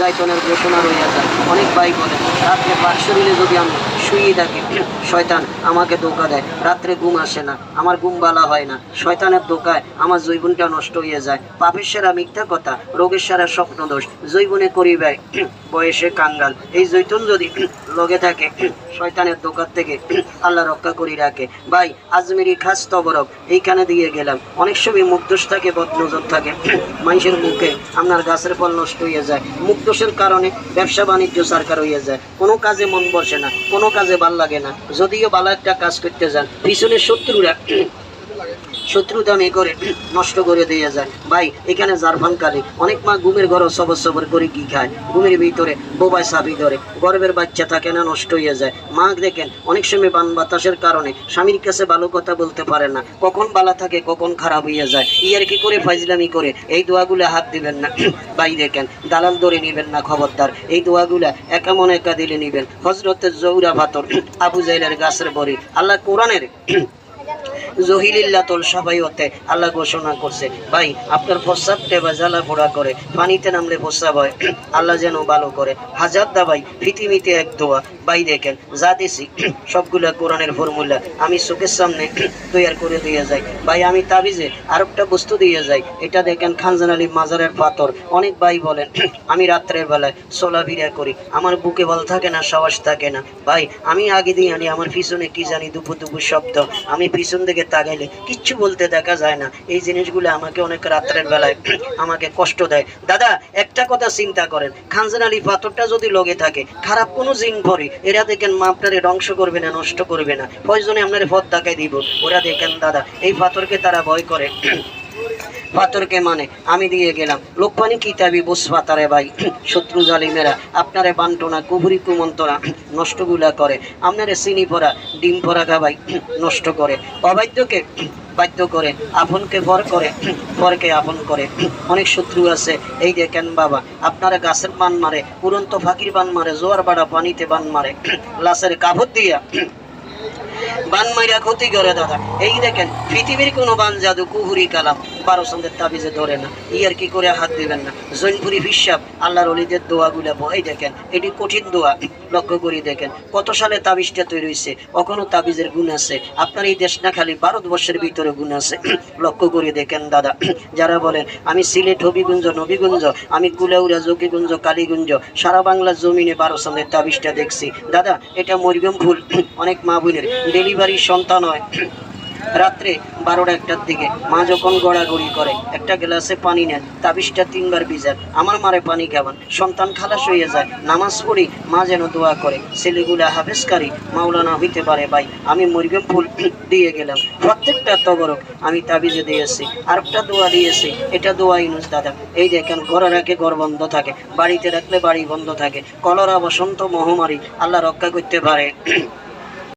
জাইতনের ঘোষণা রইয়া যায়। অনেক ভাই বলে, রাত্রে পাক শরীরে যদি আমি শুয়ে থাকি, শয়তান আমাকে ধোকা দেয়। রাত্রে ঘুম আসে না, আমার ঘুম বালা হয় না। শয়তানের ধোকায় আমার জৈবনটা নষ্ট হয়ে যায়। পাপের সেরা মিথ্যা কথা, রোগের সেরা স্বপ্ন দোষ জৈবনে করিবে বয়সে কাঙ্গাল। এই জৈতুন যদি লগে থাকে, শয়তানের দোকান থেকে আল্লাহ রক্ষা করি রাখে। ভাই, আজমেরি খাস তবরক, এইখানে দিয়ে গেলাম। অনেক সময় মুখ দোষ থাকে, বদনজর থাকে। মানুষের মুখে আপনার গাছের ফল নষ্ট হয়ে যায়। মুখ দোষের কারণে ব্যবসা বাণিজ্য সরকার হয়ে যায়। কোনো কাজে মন বসে না, কোনো কাজে ভালো লাগে না। যদিও ভালো একটা কাজ করতে যান, পিছনে শত্রুরা শত্রুতা মে করে, নষ্ট করে দিয়ে যায়। ভাই, এখানে জারফান কালি অনেক মা ঘুমের ঘর সবর করে কি খায়? ঘুমের ভিতরে বোবাই সাবি ধরে। গর্বের বাচ্চা থাকে না, নষ্ট হয়ে যায়। মা দেখেন, অনেক সময় বান বাতাসের কারণে স্বামীর কাছে ভালো কথা বলতে পারে না। কখন বালা থাকে, কখন খারাপ হয়ে যায়। ইয়ার কি করে ফাইজলামি করে? এই দোয়াগুলো হাত দিবেন না। ভাই দেখেন, দালাল ধরে নিবেন না, খবরদার। এই দোয়াগুলা একা মনে একা দিলে নিবেন। হজরতের জৌরা ভাতর আবু জাইলের গাছের বড়ি। আল্লাহ কোরআনের জহিলিল্লাতুল সবাইতে আল্লাহ ঘোষণা করছে। ভাই, আপনার প্রস্রাব টেবা জ্বালা পোড়া করে, পানিতে নামলে প্রস্রাব হয়। আল্লাহ যেন ভালো করে। হাজার দা ভাই, পৃথিবীতে এক দোয়া। ভাই দেখেন, যা দিছি, সবগুলা কোরআনের ফর্মুলা। আমি চোখের সামনে তৈয়ার করে দিয়ে যাই। ভাই, আমি তাবিজে আরেকটা বস্তু দিয়ে যাই। এটা দেখেন খানজান আলী মাজারের পাথর। অনেক ভাই বলেন, আমি রাত্রের বেলায় চলাফেরা করি। আমার বুকে বল থাকে না, সাহস থাকে না। ভাই, আমি আগে দিয়ে আনি, আমার পিছনে কি জানি দুপুর দুপুর শব্দ। আমি পিছন দিকে তাকাইলে কিচ্ছু বলতে দেখা যায় না। এই জিনিসগুলো আমাকে অনেক রাত্রের বেলায় আমাকে কষ্ট দেয়। দাদা, একটা কথা চিন্তা করেন। খানজান আলী পাথরটা যদি লগে থাকে, খারাপ কোনো জিন ভরি, এরা দেখেন মা আপনারে ধ্বংস করবে না, নষ্ট করবে না। প্রয়োজনে আপনার পথ দেখাই দিব। ওরা দেখেন, দাদা, এই পাথরকে তারা ভয় করে। পাথরকে মানে আমি দিয়ে গেলাম। লোকপানি কিতাবি বুস পাতারে ভাই, শত্রু জালিমেরা, আপনারে বান্টনা, কুবুরি কুমন্তরা নষ্টগুলা করে। আপনারে চিনি পরা, ডিম পরা খাবাই নষ্ট করে। অবাধ্যকে বাধ্য করে, আপনকে ভর করে, পরকে আপন করে। অনেক শত্রু আছে, এই দেখেন বাবা, আপনারা গাছের বান মারে, উড়ন্ত ফাঁকির বান মারে, জোয়ার বাড়া পানিতে বান মারে, লাশের কাপড় দিয়া বান মাইরা ক্ষতি করে দাদা। এই দেখেন, পৃথিবীর কোনো বান, জাদু, কুহুরি, কালাম সন্ধ্যের তাবিজে ধরে না। ইয়ার কি করে হাত দিবেন না। জৈনপুরি হিসাব আল্লাহর অলিদের দোয়াগুলা এই দেখেন, এটি কঠিন দোয়া, লক্ষ্য করি দেখেন। কত সালে তাবিজটা তৈরি হয়েছে এখনও তাবিজের গুণ আছে? আপনার এই দেশ না খালি ভারতবর্ষের ভিতরে গুণ আছে? লক্ষ্য করে দেখেন, দাদা। যারা বলেন, আমি সিলেট হবিগুঞ্জ, নবীগঞ্জ, আমি কুলাউড়া, জকিগঞ্জ, কালীগুঞ্জ, সারা বাংলার জমিনে বারো সন্ধ্যের তাবিজটা দেখছি। দাদা, এটা মরিগম ফুল অনেক মা বোনের। ডেলিভারি সন্তান হয়। রাত্রে বারোটা একটার দিকে মা যখন গড়াগড়ি করে, একটা গ্লাসে পানি নেন, তাবিজটা তিনবার ভিজান, আমার মারে পানি খাবান সন্তান খালাস হয়ে যায়, নামাজ পড়ি, মা যেন দোয়া করে, ছেলেগুলা হাফেজকারী, মাওলানা হইতে পারে ভাই, আমি মুরগিম ফুল দিয়ে গেলাম। প্রত্যেকটা তবরক আমি তাবিজে দিয়েছি, আরেকটা দোয়া দিয়েছি, এটা দোয়া ইনুস দাদা, এই দেখেন ঘরে রাখে ঘর বন্ধ থাকে, বাড়িতে রাখলে বাড়ি বন্ধ থাকে, কলরা বসন্ত মহামারী, আল্লাহ রক্ষা করতে পারে।